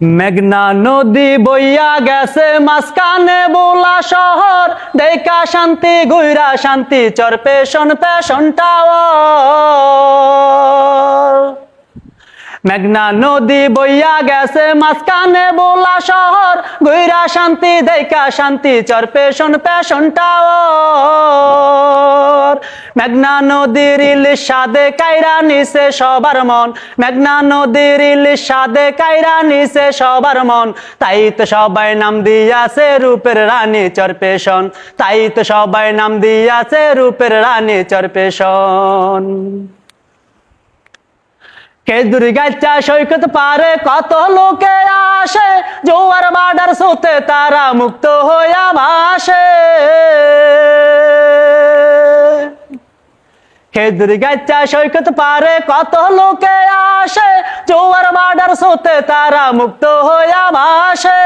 মেঘনা নদী বইয়া গেছে মাঝখানে বোলা শহর। দেখা শান্তি গুইরা শান্তি চর পেশন পেশন টাওয়ার। মেঘনা নদী বইয়া গেছে মাঝখানে বোলা শহর। গুইরা শান্তি, দেখা শান্তি, চর পেশন পেশন টাওয়ার। মেঘনা নদীর ইলিশ সাদে কাইরা নিছে সবার মন। মেঘনা নদীর ইলিশ সাদে কাইরা নিছে সবার মন। তাই তো সবাই নাম দিয়াছে রূপের রানী চরপেশন তাই তো সবাই নাম দিয়াছে রূপের রানী চরপেশন খেজুরি গাছা সৈকত পারে? কত লোকে আসে? জোয়ার বাডার সোতে তারা মুক্ত হইয়া ভাসে খেজুরি গাছা সৈকত পারে? কত লোকে আসে? জোয়ার বাডার সোতে তারা মুক্ত হইয়া ভাসে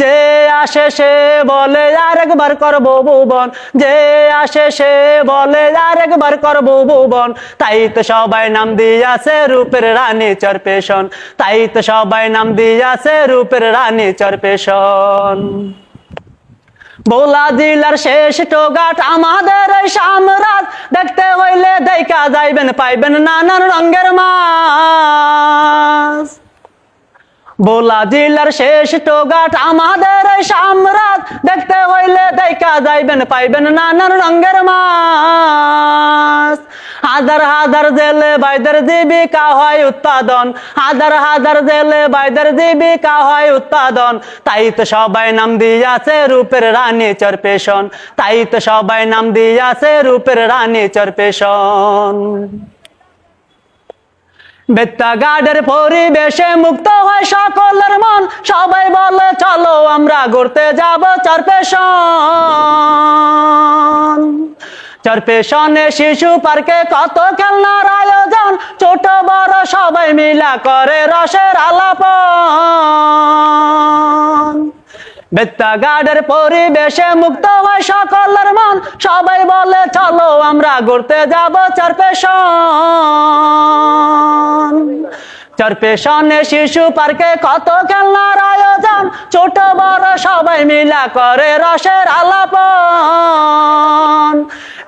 যে আসে সে বলে, আর একবার করব ভুবন। যে আসে সে বলে, আর একবার করব ভুবন। তাই তো সবাই নাম দিয়াছে রূপের রানী চরপেশন। তাই তো সবাই নাম দিয়াছে রূপের রানী চরপেশন। বোলা জেলার শেষ টোগাট আমাদের এই দেখতে হইলে দেখা যাইবেন, পাইবেন নানান রঙের মাছ বোলা জেলার শেষ টোগাট আমাদের এই সাম্রাজ্য দেখতে হইলে দেখা যাইবেন, পাইবেন নানান রঙের মাছ। হাজার হাজার জেলে বাইদের জীবিকা হয় উৎপাদন। হাজার হাজার জেলে বাইদের জীবিকা হয় উৎপাদন। তাই তো সবাই নাম দিয়াছে রূপের রানী চরপেশন তাই তো সবাই নাম দিয়াছে রূপের রানী চরপেশন বেত্তাগাডের পরিবেশে মুক্ত হয় সকলের মন। সবাই বলে, চলো আমরা ঘুরতে যাব চরপেশন চরপেশনে শিশু পার্কে কত খেলনার আয়োজন। ছোট বড় সবাই মিলা করে রসের আলাপন। বেত্তাগাডের পরিবেশে মুক্ত হয় সকলের মন। সবাই বলে, চলো আমরা ঘুরতে যাব চরপেশন চরপেশনে শিশু পার্কে কত খেলনার আয়োজন? ছোট বড় সবাই মিলা করে রসের আলাপন।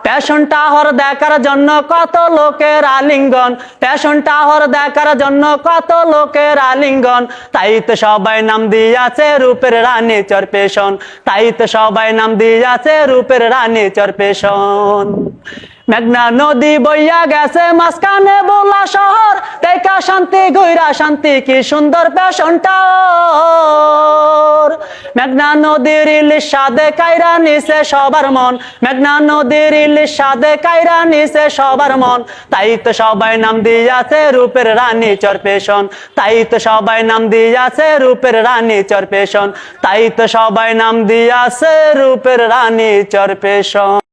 প্যাশন টাহর দেখার জন্য কত লোকের আলিঙ্গন? প্যাশন টাহর দেখার জন্য কত লোকের আলিঙ্গন? তাই তো সবাই নাম দিয়াছে রূপের রানী চরপেশন তাই তো সবাই নাম দিয়াছে রূপের রানী চরপেশন মেঘনা নদী বইয়া গেছে, মাঝখানে বোলা শহর। গইরা শান্তি কি সুন্দর প্যাশনটা মেঘনা নদীর সাদে কাইরা নিছে সবার মন। মেঘনা নদীর সাদে কাইরা নিছে সবার মন। তাই তো সবাই নাম দিয়াছে রূপের রানী চরপেশন তাই তো সবাই নাম দিয়াছে রূপের রানী চরপেশন তাই তো সবাই নাম দিয়াছে রূপের রানী চরপেশন